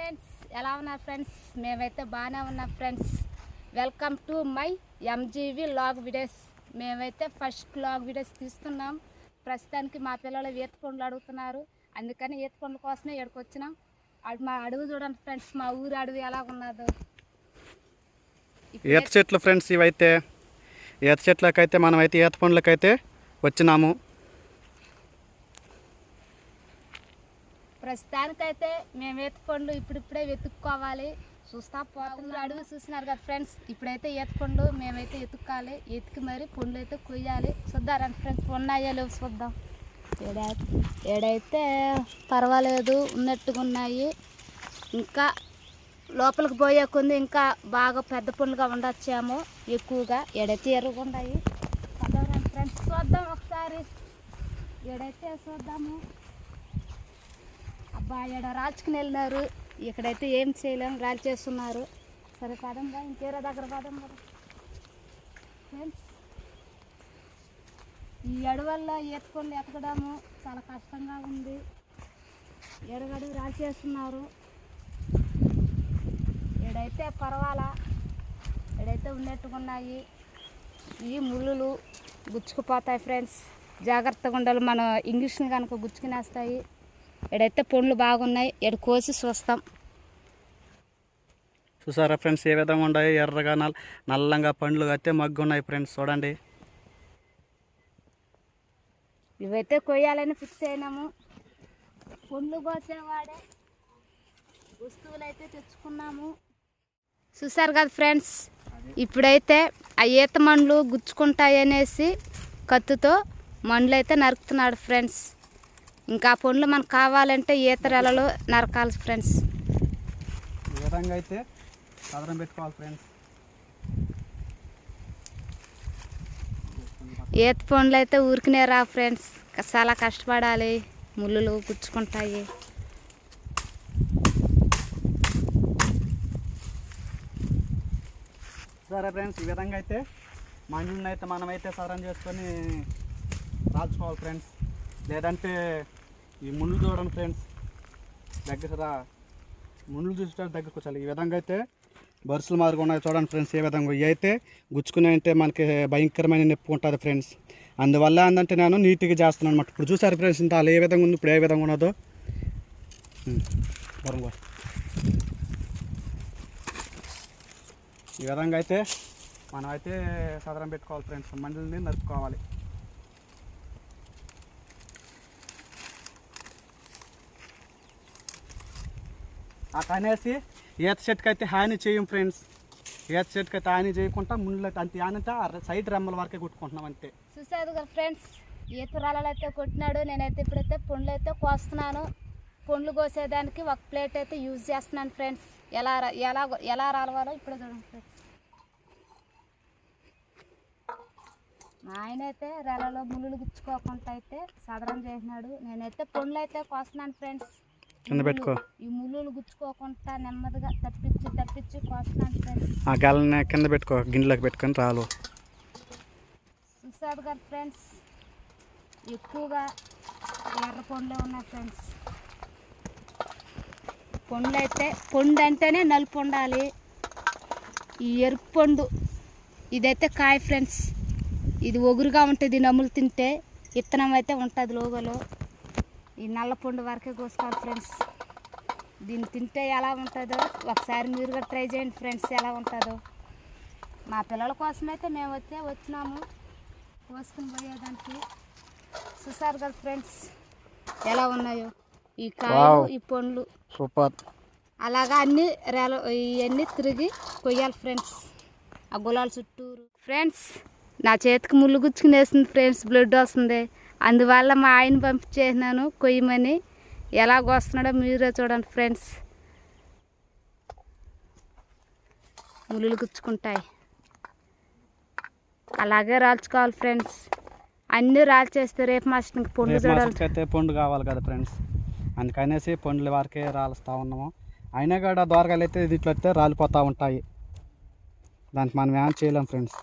Friends ఎలా ఉన్నారు friends? మేమైతే బాగానే ఉన్నాం friends. Welcome to my MGV vlog videos మేమైతే ఫస్ట్ లాగ్ వీడియోస్ తీస్తున్నాం. ప్రస్తుతానికి మా పిల్లలు ఈత పండ్లు అడుగుతున్నారు. అందుకని ఈత పండ్ల కోసమే ఇక్కడికి వచ్చినాం. అడు మా అడుగు చూడండి ఫ్రెండ్స్ మా ఊరు అడవి ఎలా ఉన్నదో. ఈత చెట్లు ఫ్రెండ్స్ ఇవైతే ఈత చెట్లకైతే మనమైతే ఈత పండ్లకైతే వచ్చినాము. ప్రస్తుతానికైతే మేము ఈత ఇప్పుడిప్పుడే వెతుక్కోవాలి. చూస్తా పోతున్నారు అడుగు చూసినారు కదా ఫ్రెండ్స్ ఇప్పుడైతే ఈత మేమైతే ఎత్తుక్కాలి ఎతికి మరి పండ్లు అయితే కొయ్యాలి. చూద్దారండి ఫ్రెండ్స్ ఉన్నాయో లేవు చూద్దాం. ఏడా ఏడైతే పర్వాలేదు ఉన్నట్టుగా ఉన్నాయి. ఇంకా లోపలికి పోయే కొంది ఇంకా బాగా పెద్ద పండ్లుగా ఉండొచ్చేమో ఎక్కువగా. ఎడైతే ఎర్రగా ఉన్నాయి. చూద్దాం ఫ్రెండ్స్ చూద్దాం ఒకసారి. ఏడైతే చూద్దాము. అబ్బా ఈడ రాల్చుకుని వెళ్ళినారు. ఇక్కడైతే ఏం చేయలేము రాల్ చేస్తున్నారు. సరే పదంగా ఇంకేరా దగ్గర పదం ఫ్రెండ్స్ ఈ అడవల్లో ఎత్తుకొని ఎతకడము చాలా కష్టంగా ఉంది. ఎడగడు రాల్ చేస్తున్నారు. ఈడైతే పర్వాలా ఈడైతే ఉన్నట్టుగా ఉన్నాయి ఈ ముళ్ళులు గుచ్చుకుపోతాయి ఫ్రెండ్స్ జాగ్రత్తగా ఉండాలి మన ఇంగ్లీష్ని కనుక గుచ్చుకునేస్తాయి. ఇక్కడైతే పండ్లు బాగున్నాయి ఇక్కడ కోసి చూస్తాం. చూసారా ఫ్రెండ్స్ ఏ విధంగా ఉన్నాయి ఎర్రగా నల్ నల్లంగా పండ్లు అయితే మగ్గు ఉన్నాయి ఫ్రెండ్స్ చూడండి. ఇవైతే కొయ్యాలని ఫిక్స్ అయినాము. పండ్లు కోసేవాడే. వస్తువులు అయితే తెచ్చుకున్నాము. చూసారు కదా ఫ్రెండ్స్ ఇప్పుడైతే ఆ ఈత మండ్లు గుచ్చుకుంటాయి అనేసి కత్తుతో మండ్లు అయితే నరుకుతున్నాడు ఫ్రెండ్స్. ఇంకా పండ్లు మనకు కావాలంటే ఈతరాలలో నరకాలి ఫ్రెండ్స్. ఈ విధంగా అయితే పెట్టుకోవాలి ఫ్రెండ్స్? ఈత పండ్లు అయితే ఊరికినే రా ఫ్రెండ్స్. చాలా కష్టపడాలి. ముళ్ళులు గుచ్చుకుంటాయి. సరే ఫ్రెండ్స్ ఈ విధంగా అయితే మండ్లను అయితే మనమైతే సాధారణ చేసుకొని రాల్చుకోవాలి ఫ్రెండ్స్. లేదంటే ఈ ముళ్ళు చూడండి ఫ్రెండ్స్. దగ్గర ముళ్ళు చూసేటప్పుడు దగ్గరకు వచ్చాలి. ఈ విధంగా అయితే బరుసులు మాదిరిగా ఉన్నాయి. చూడండి ఫ్రెండ్స్ ఏ విధంగా ఇవి అయితే గుచ్చుకునే అంటే మనకి భయంకరమైన నొప్పి ఉంటుంది ఫ్రెండ్స్. అందువల్ల ఏంటంటే నేను నీట్గా చేస్తున్నాను అనమాట ఇప్పుడు చూసారు ఫ్రెండ్స్ ఇంత ఏ విధంగా ఉంది ఇప్పుడు ఏ విధంగా ఉన్నదో. బరంగా ఈ విధంగా అయితే మనం అయితే సదరం పెట్టుకోవాలి ఫ్రెండ్స్. మండలిని నరుపుకోవాలి అనేసి ఈత చెట్టుకి అయితే హాని చేయం ఫ్రెండ్స్ ఈత చెట్టుకి అయితే హాని చేయకుండా ముందు అంత. హానంటే సైడ్ రెమ్మల వరకే కొట్టుకుంటున్నాం అంతే. చూసారు కదా ఫ్రెండ్స్ ఈతరాలు అయితే కొట్టినాడు నేనైతే ఇప్పుడైతే పండ్లు అయితే కోస్తున్నాను. పండ్లు కోసేదానికి ఒక ప్లేట్ అయితే యూజ్ చేస్తున్నాను ఫ్రెండ్స్ ఎలా రా- ఎలా ఎలా రాలవాలో ఇప్పుడే చూడండి ఫ్రెండ్స్ ఆయన అయితే రెలలో ముళ్ళు గుచ్చుకోకుండా అయితే సదరం చేసినాడు. నేనైతే పండ్లు అయితే కోస్తున్నాను ఫ్రెండ్స్ కింద పెట్టుకో. ఈ ముళ్ళు గుచ్చుకోకుండా నెమ్మదిగా తప్పించి తప్పించి ఆ గెలని కింద పెట్టుకో గిన్నెలోకి పెట్టుకొని రాలు. చూసారు కదా ఫ్రెండ్స్? ఎక్కువగా ఎర్ర పండ్లే ఉన్నాయి ఫ్రెండ్స్. పండ్లు అయితే పండు అంటేనే నలుపు ఉండాలి ఈ ఎరుపు పండు ఇదైతే కాయ ఫ్రెండ్స్. ఇది ఒగురుగా ఉంటుంది నమ్ములు తింటే విత్తనం అయితే ఉంటుంది లోగలో. ఈ నల్ల పండు వరకే కోసుకోవాలి ఫ్రెండ్స్. దీన్ని తింటే ఎలా ఉంటుందో ఒకసారి మీరు కూడా ట్రై చేయండి ఫ్రెండ్స్ ఎలా ఉంటుందో. మా పిల్లల కోసమైతే మేము వచ్చే వచ్చినాము. కోసుకుని పోయేదానికి. చూసారు కదా ఫ్రెండ్స్ ఎలా ఉన్నాయో. ఈ కాయలు. ఈ పండ్లు. సూపర్. అలాగా అన్ని రేల ఇవన్నీ తిరిగి కొయ్యాలి ఫ్రెండ్స్. ఆ గులాల చుట్టూరు. ఫ్రెండ్స్ నా చేతికి ముళ్ళు గుచ్చుకుని వేసింది ఫ్రెండ్స్ బ్లడ్ వస్తుంది. అందువల్ల మా ఆయన పంపించేసినాను కొయ్యమని. ఎలా వస్తున్నాడో మీరే చూడండి ఫ్రెండ్స్. ముళ్ళు గుచ్చుకుంటాయి. అలాగే రాల్చుకోవాలి ఫ్రెండ్స్. అన్నీ రాల్చేస్తే రేపు మాస్టర్కి పండు చూడాలి. పండు కావాలి కదా ఫ్రెండ్స్. అందుకనేసి పండ్ల వరకే రాలుస్తూ ఉన్నాము. అయినా కూడా దోరగాయలు అయితే దీంట్లో అయితే రాలిపోతూ ఉంటాయి. దానికి మనం ఏం చేయలేం ఫ్రెండ్స్.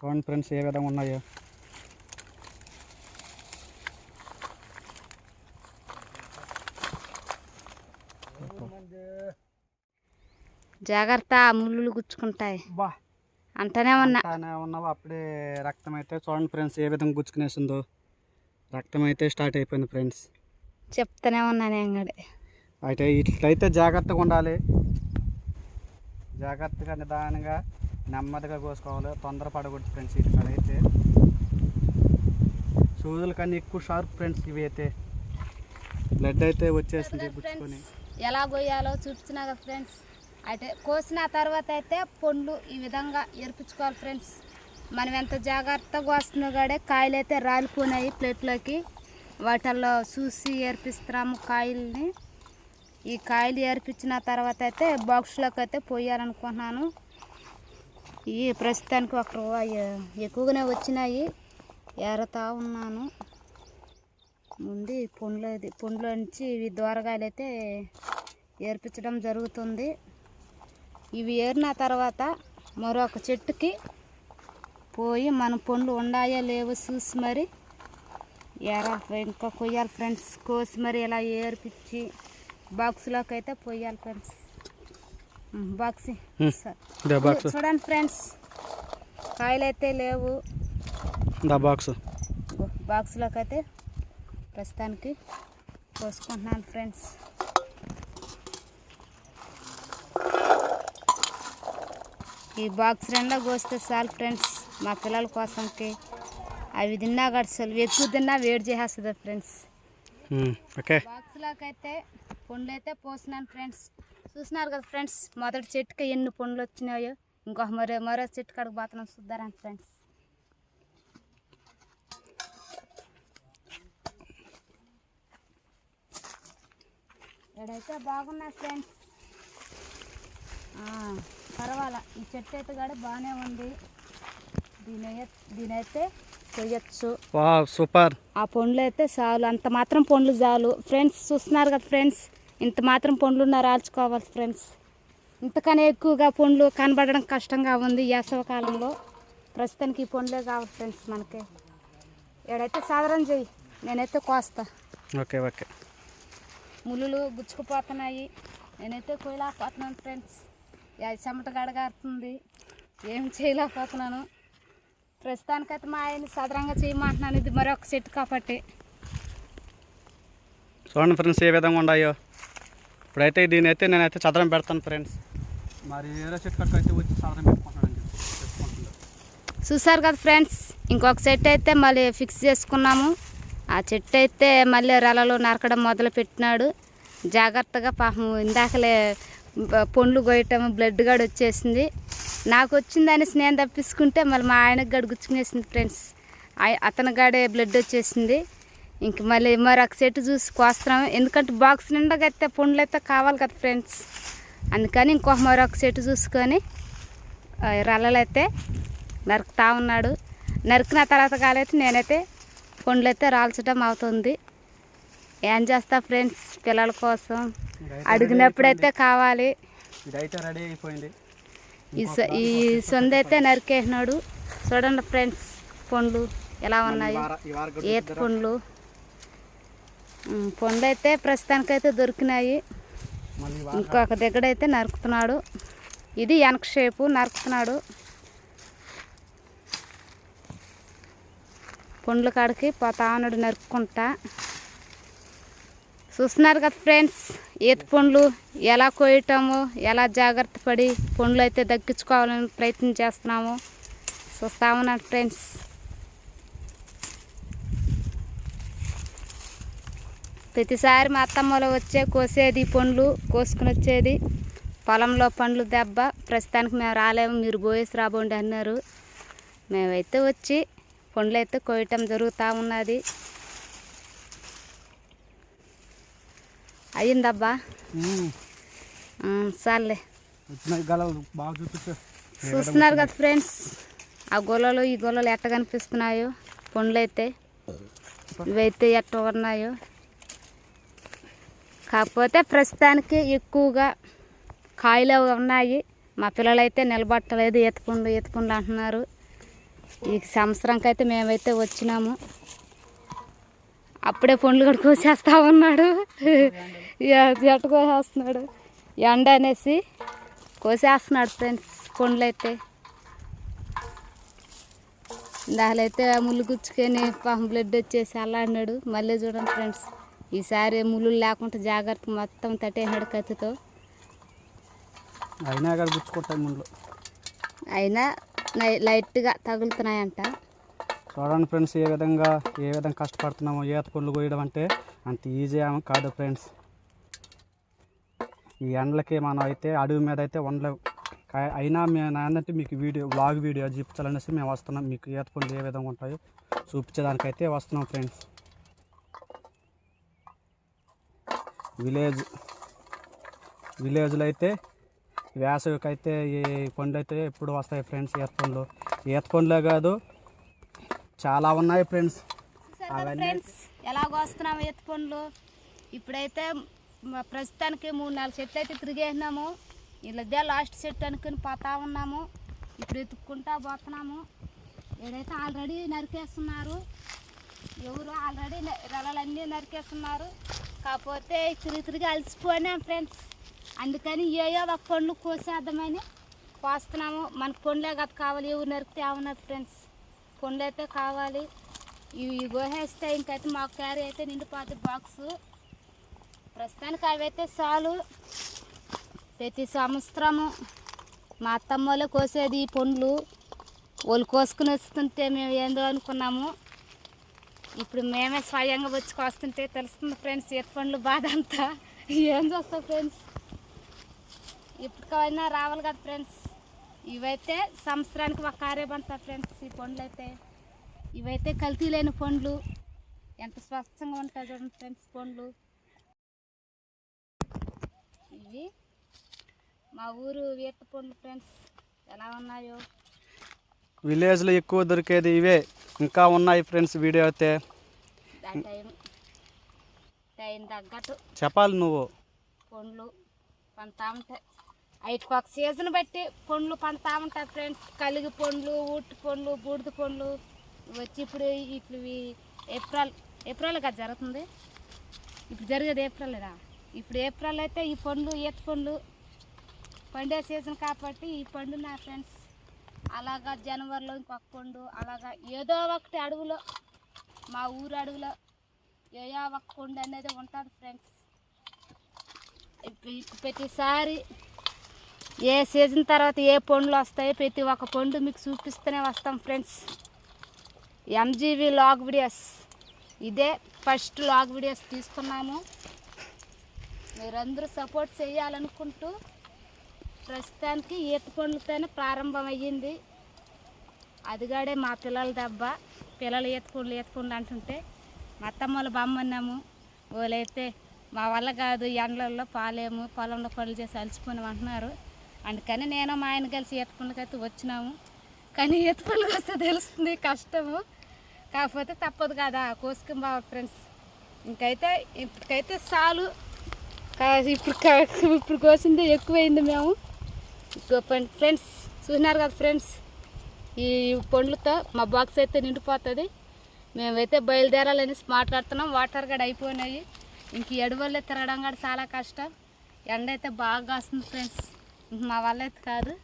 చూడండి ఫ్రెండ్స్ ఏ విధంగా ఉన్నాయో. జాగ్రత్త ముళ్ళు గుచ్చుకుంటాయి. అంటనే ఉన్నా. ఉన్నావు అప్పుడే రక్తం అయితే చూడండి ఫ్రెండ్స్ ఏ విధంగా గుచ్చుకునేసిందో. రక్తం అయితే స్టార్ట్ అయిపోయింది ఫ్రెండ్స్. చెప్తానే ఉన్నాను అంగడి. అయితే ఇట్లయితే జాగ్రత్తగా ఉండాలి. జాగ్రత్తగా నిదానంగా నెమ్మదిగా కోసుకోవాలి. తొందర పడకూడదు ఫ్రెండ్స్ ఇటుకడైతే సూదుల కన్నా ఎక్కువ షార్ప్ ఫ్రెండ్స్ ఇవి అయితే. బ్లడ్ అయితే వచ్చేసింది గుచ్చుకొని ఎలా కొయ్యాలో చూపించినా ఫ్రెండ్స్ అయితే కోసిన తర్వాత అయితే పండ్లు ఈ విధంగా ఎరిపించుకోవాలి ఫ్రెండ్స్. మనం ఎంత జాగ్రత్తగా వస్తున్నా కాడే కాయలు అయితే రాలిపోయినాయి ప్లేట్లోకి. వాటిల్లో చూసి ఏర్పిస్తున్నాము కాయల్ని. ఈ కాయలు ఏర్పించిన తర్వాత అయితే బాక్స్లోకి అయితే పోయాలనుకుంటున్నాను. ఈ ప్రస్తుతానికి ఒక రూపాయి ఎక్కువగానే వచ్చినాయి. ఏరతా ఉన్నాను. ముందు ఈ పండ్లు ఇది పండ్లో నుంచి ఇవి దూరగాయలు అయితే ఏర్పించడం జరుగుతుంది. ఇవి ఏరిన తర్వాత మరొక చెట్టుకి పోయి మన పండ్లు ఉన్నాయా లేవో చూసి మరి ఏరా ఇంకా కొయ్యాలి ఫ్రెండ్స్. కోసి మరి ఇలా ఏర్పించి బాక్స్లోకి అయితే పోయాలి ఫ్రెండ్స్. బాక్స్. చూడండి ఫ్రెండ్స్ కాయలు అయితే లేవు బాక్స్. బాక్స్లోకి అయితే ప్రస్తుతానికి పోసుకుంటున్నాను ఫ్రెండ్స్. ఈ బాక్స్ రెండో కోస్తే చాలు ఫ్రెండ్స్ మా పిల్లల కోసంకి. అవి తిన్నా గడిసలు ఎక్కువ తిన్నా వేడి చేసేస్తుంది ఫ్రెండ్స్. ఓకే. బాక్స్లోకి అయితే పండ్లు అయితే పోసినాను ఫ్రెండ్స్. చూసినారు కదా ఫ్రెండ్స్ మొదటి చెట్టుకి ఎన్ని పండ్లు వచ్చినాయో? ఇంకొక మరో మరో చెట్టు కాడికి పోతున్నాం చూద్దారండి ఫ్రెండ్స్ ఇక్కడైతే బాగున్నాయి ఫ్రెండ్స్ పర్వాలా ఈ చెట్టు అయితే కూడా బాగానే ఉంది. దీని దీనైతే కొయ్యొచ్చు వా సూపర్. ఆ పండ్లు అయితే చాలు అంత మాత్రం పండ్లు చాలు. ఫ్రెండ్స్ చూస్తున్నారు కదా ఫ్రెండ్స్ ఇంత మాత్రం పండ్లు ఉన్నారు రాల్చుకోవాలి ఫ్రెండ్స్. ఇంతకనే ఎక్కువగా పండ్లు కనబడడం కష్టంగా ఉంది వేసవ కాలంలో. ప్రస్తుతానికి ఈ పండ్లే కావాలి ఫ్రెండ్స్ మనకి. ఏడైతే సాధారణ చెయ్యి నేనైతే కోస్తా. Okay okay. ముళ్ళు గుచ్చుకుపోతున్నాయి. నేనైతే కొయ్యలేకపోతున్నాను ఫ్రెండ్స్. అది చెమట గడగారుతుంది. ఏం చేయలేకపోతున్నాను. ప్రస్తుతానికైతే మా ఆయన సదరంగా చేయమంటున్నాను. ఇది మరొక చెట్టు కాబట్టి. చూడండి ఫ్రెండ్స్ ఏ విధంగా ఉన్నాయో. ఇప్పుడైతే దీని అయితే నేనైతే చదరం పెడతాను ఫ్రెండ్స్. మరి ఏదో చెట్టు కట్టుకు అయితే వచ్చి చదరం పెట్టుకుంటాను చూసారు కదా ఫ్రెండ్స్ ఇంకొక చెట్టు అయితే మళ్ళీ ఫిక్స్ చేసుకున్నాము. ఆ చెట్టు అయితే మళ్ళీ రలలో నరకడం మొదలు పెట్టినాడు. జాగ్రత్తగా పాపం ఇందాకలే పండ్లు కొయ్యటం బ్లడ్ గడు వచ్చేసింది. నాకు వచ్చిందని నేను తప్పించుకుంటే మళ్ళీ మా ఆయనకు గడు గుచ్చుకునేసింది ఫ్రెండ్స్. అతని గాడే బ్లడ్ వచ్చేసింది. ఇంక మళ్ళీ మరొక చెట్టు చూసి కోస్తున్నాము. ఎందుకంటే బాక్స్ నిండా అయితే పండ్లు అయితే కావాలి కదా ఫ్రెండ్స్ అందుకని ఇంకొక మరొక చెట్టు చూసుకొని ఆ, రల్లలైతే నరుకుతా ఉన్నాడు. నరికిన తర్వాత కాలైతే నేనైతే పండ్లు అయితే రాల్చడం అవుతుంది. ఏం చేస్తా ఫ్రెండ్స్ పిల్లల కోసం అడిగినప్పుడైతే కావాలి. ఇదైతే రెడీ అయిపోయింది. ఈ సొ- ఈ సొంత అయితే నరికేసినాడు. చూడండి ఫ్రెండ్స్ పండ్లు ఎలా ఉన్నాయి. ఈత పండ్లు. పండ్లు అయితే ప్రస్తుతానికైతే దొరికినాయి. ఇంకొక దగ్గర అయితే నరుకుతున్నాడు. ఇది వెనక షేపు నరుకుతున్నాడు. పండ్ల కాడికి పోతా ఉన్నాడు నరుక్కుంటా. చూస్తున్నారు కదా ఫ్రెండ్స్ ఈత పండ్లు ఎలా కోయటము ఎలా జాగ్రత్త పడి పండ్లు అయితే దక్కించుకోవాలని ప్రయత్నం చేస్తున్నాము. చూస్తా ఉన్నాను ఫ్రెండ్స్. ప్రతిసారి మా అత్తమ్మలో వచ్చే కోసేది పండ్లు కోసుకుని వచ్చేది పొలంలో పండ్లు దెబ్బ ప్రస్తుతానికి మేము రాలేము మీరు పోయేసి రాబోండి అన్నారు. మేమైతే వచ్చి పండ్లు అయితే కోయటం జరుగుతూ ఉన్నది. అయ్యిందబ్బా? చాలే చూపించు. చూస్తున్నారు కదా ఫ్రెండ్స్ ఆ గొల్లలు ఈ గొల్లలు ఎట్ట కనిపిస్తున్నాయో పండ్లు అయితే ఇవైతే ఎట్ట ఉన్నాయో. కాకపోతే ప్రస్తుతానికి ఎక్కువగా కాయలు అవి ఉన్నాయి. మా పిల్లలైతే నిలబట్టలేదు ఎత్తుకుండు ఎత్తుకుండు అంటున్నారు. ఈ సంవత్సరంకైతే అయితే మేమైతే వచ్చినాము. అప్పుడే పండ్లు కూడా కోసేస్తా ఉన్నాడు. ఎట్ట కోసేస్తున్నాడు ఎండ అనేసి కోసేస్తున్నాడు ఫ్రెండ్స్ పండ్లు అయితే దానిలో ముళ్ళు గుచ్చుకొని పాపం బ్లడ్ వచ్చేసి అలా అన్నాడు మళ్ళీ చూడండి ఫ్రెండ్స్. ఈసారి ముళ్ళు లేకుండా జాగ్రత్త మొత్తం తట్టేసాడు కత్తితో అయినా గుచ్చుకుంటాయి ముందు అయినా లైట్గా తగులుతున్నాయంట. చూడండి ఫ్రెండ్స్ ఏ విధంగా ఏ విధంగా కష్టపడుతున్నామో ఈత పళ్ళు కోయడం అంటే అంత ఈజీ ఏమో కాదు ఫ్రెండ్స్. ఈ ఎండలకి మనం అయితే అడవి మీద అయితే ఉండలేవు అయినా మేము ఏంటంటే మీకు వీడియో బ్లాగ్ వీడియో చూపించాలనేసి మేము వస్తున్నాం. మీకు ఈత పళ్ళు ఏ విధంగా ఉంటాయో చూపించడానికైతే వస్తున్నాం ఫ్రెండ్స్. విలేజ్ విలేజ్లో అయితే వేసవికి అయితే ఈ పండ్లు అయితే ఎప్పుడు వస్తాయి ఫ్రెండ్స్ ఈత పండ్లు ఈత పండ్లే కాదు చాలా ఉన్నాయి ఫ్రెండ్స్. ఫ్రెండ్స్ ఎలా కోస్తున్నాము ఎత్తు పండ్లు ఇప్పుడైతే ప్రస్తుతానికి మూడు నాలుగు చెట్లు అయితే తిరిగేసినాము. వీళ్ళదే లాస్ట్ చెట్టు అనుకుని పోతా ఉన్నాము. ఇప్పుడు ఎత్తుక్కుంటా పోతున్నాము. ఏడైతే ఆల్రెడీ నరికేస్తున్నారు. ఎవరు ఆల్రెడీ రలలన్నీ నరికేస్తున్నారు. కాకపోతే తిరిగి తిరిగి అలసిపోయినాం ఫ్రెండ్స్ అందుకని ఏయో ఒక పండ్లు కోసేద్దామని కోస్తున్నాము. మనకు పండ్లే కదా కావాలి ఎవరు నరికితే అవునది ఫ్రెండ్స్ పండ్లు అయితే కావాలి. ఇవి గోహేస్తే ఇంకైతే మాకు క్యారీ అయితే నిండిపోతుంది బాక్స్ ప్రస్తుతానికి అవైతే చాలు. ప్రతి సంవత్సరము మా అత్తమ్మ వాళ్ళే కోసేది ఈ పండ్లు. వాళ్ళు కోసుకుని వస్తుంటే మేము ఏందో అనుకున్నాము. ఇప్పుడు మేమే స్వయంగా వచ్చి కోస్తుంటే తెలుస్తుంది ఫ్రెండ్స్ ఈత పండ్లు బాధ అంతా? ఏం చేస్తాం ఫ్రెండ్స్? ఇప్పటికైనా రావాలి కదా ఫ్రెండ్స్. ఇవైతే సంవత్సరానికి ఒక కారే పండుతా ఫ్రెండ్స్ ఈ పండ్లు అయితే ఇవైతే కల్తీ లేని పండ్లు. ఎంత స్వచ్ఛంగా ఉంటాయి చూడండి ఫ్రెండ్స్ పండ్లు. ఇవి మా ఊరు ఈత పండ్లు ఫ్రెండ్స్. ఎలా ఉన్నాయో? విలేజ్లో ఎక్కువ దొరికేది ఇవే. ఇంకా ఉన్నాయి ఫ్రెండ్స్ వీడియో అయితే. చెప్పాలి నువ్వు. పండ్లు పండుతూ ఉంటాయి వాటికి ఒక సీజన్ బట్టి పండ్లు పండుతూ ఉంటాయి ఫ్రెండ్స్. కలిగి పండ్లు ఊటి పండ్లు బూడిద పండ్లు. వచ్చి ఇప్పుడు ఇప్పుడు ఏప్రిల్ ఏప్రిల్ కదా జరుగుతుంది? ఇప్పుడు జరిగేది ఏప్రిల్దా ఇప్పుడు ఏప్రిల్ అయితే ఈ పండ్లు ఈత పండ్లు పండే సీజన్ కాబట్టి ఈ పండు నా ఫ్రెండ్స్. అలాగా జనవరిలో ఇంకొక పండు అలాగా ఏదో ఒకటి అడవిలో మా ఊరు అడవిలో ఏదో ఒక పండు అనేది ఉంటుంది ఫ్రెండ్స్ ఇప్పుడు ప్రతిసారి ఏ సీజన్ తర్వాత ఏ పండ్లు వస్తాయి ప్రతి ఒక్క పండు మీకు చూపిస్తూనే వస్తాం ఫ్రెండ్స్ ఎంజీవి లాగ్ వీడియోస్ ఇదే ఫస్ట్ లాగ్ వీడియోస్ తీసుకున్నాము. మీరందరూ సపోర్ట్ చేయాలనుకుంటూ ప్రస్తుతానికి ఈత పండ్లతోనే ప్రారంభమయ్యింది. అదిగాడే మా పిల్లల దెబ్బ. పిల్లలు ఈత పండ్లు ఈత పండ్లు అంటుంటే మా అత్తమ్మ వాళ్ళ బామ్మన్నాము. వాళ్ళైతే మా వల్ల కాదు ఎండలలో పాలేము పొలంలో పనులు చేసి అలసిపోయినాం అంటున్నారు. అందుకని నేను మా ఆయన కలిసి ఈత పండ్లకైతే వచ్చినాము. కానీ ఈత పండ్లకి వస్తే తెలుస్తుంది కష్టము. కాకపోతే తప్పదు కదా కోసుకుని బావ ఫ్రెండ్స్. ఇంకైతే ఇప్పటికైతే చాలు. కా- ఇప్పుడు ఇప్పుడు కోసిందే ఎక్కువైంది మేము. ఫ్రెండ్స్ చూసినారు కదా ఫ్రెండ్స్? ఈ పండ్లతో మా బాక్స్ అయితే నిండిపోతుంది. మేమైతే బయలుదేరాలనేసి మాట్లాడుతున్నాం. వాటర్ కూడా అయిపోయినాయి. ఇంక ఎడవల్లే తిరగడం కూడా చాలా కష్టం. ఎండ అయితే బాగా కాస్తుంది ఫ్రెండ్స్. ఇంక మా వల్ల అయితే కాదు.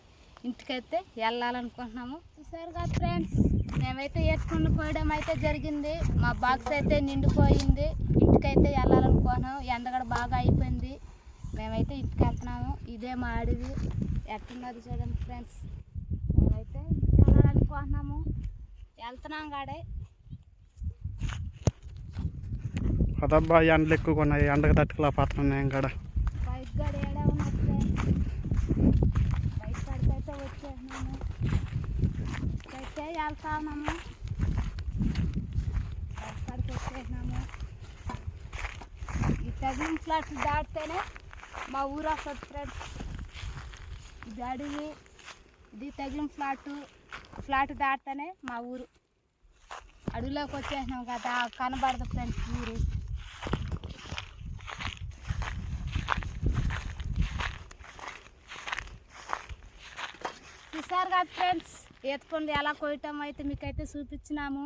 ఇంటికైతే వెళ్ళాలనుకుంటున్నాము. చూసారు కదా ఫ్రెండ్స్? మేమైతే ఎత్తుకుని పోయడం అయితే జరిగింది. మా బాక్స్ అయితే నిండిపోయింది. ఇంటికైతే వెళ్ళాలనుకుంటున్నాము. ఎండ కూడా బాగా అయిపోయింది. మేమైతే ఇంటికి వెళ్తున్నాము ఇదే మా అడవి. ఎట్టున్నది చూడండి ఫ్రెండ్స్. మేమైతే ఇంటికి వెళ్ళాలనుకుంటున్నాము వెళ్తున్నాం కాడే. అదబ్బా ఎండలు ఎక్కువగా ఉన్నాయి. ఎండకు తట్టుకోలేకపోతున్నాను నేను కూడా. బైక్ ఏడా కాడికైతే వచ్చేసినాము అయితే వెళ్తా ఉన్నాము బైక్ కాడికి వచ్చేసినాము ఈ దాటితేనే మా ఊరు వస్తుంది ఫ్రెండ్స్ ఇది అడవి ఇది తగిలిన ఫ్లాట్ ఫ్లాట్ దాటితేనే మా ఊరు. అడవిలోకి వచ్చేసినాం కదా కనబడదు ఫ్రెండ్స్ ఊరు చూసారు కదా ఫ్రెండ్స్ ఎత్తుకుంది ఎలా కొయ్యటం అయితే మీకైతే చూపించినాము.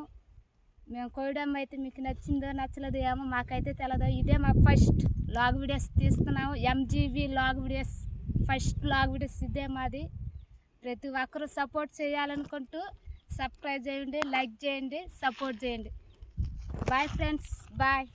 మేము కోయడం అయితే మీకు నచ్చిందో నచ్చలేదో ఏమో మాకైతే తెలదు. ఇదే మా first vlog videos తీస్తున్నాము. MGV vlog videos first vlog videos ఇదే మాది. ప్రతి ఒక్కరూ సపోర్ట్ చేయాలనుకుంటూ సబ్స్క్రైబ్ చేయండి లైక్ చేయండి సపోర్ట్ చేయండి. Bye friends bye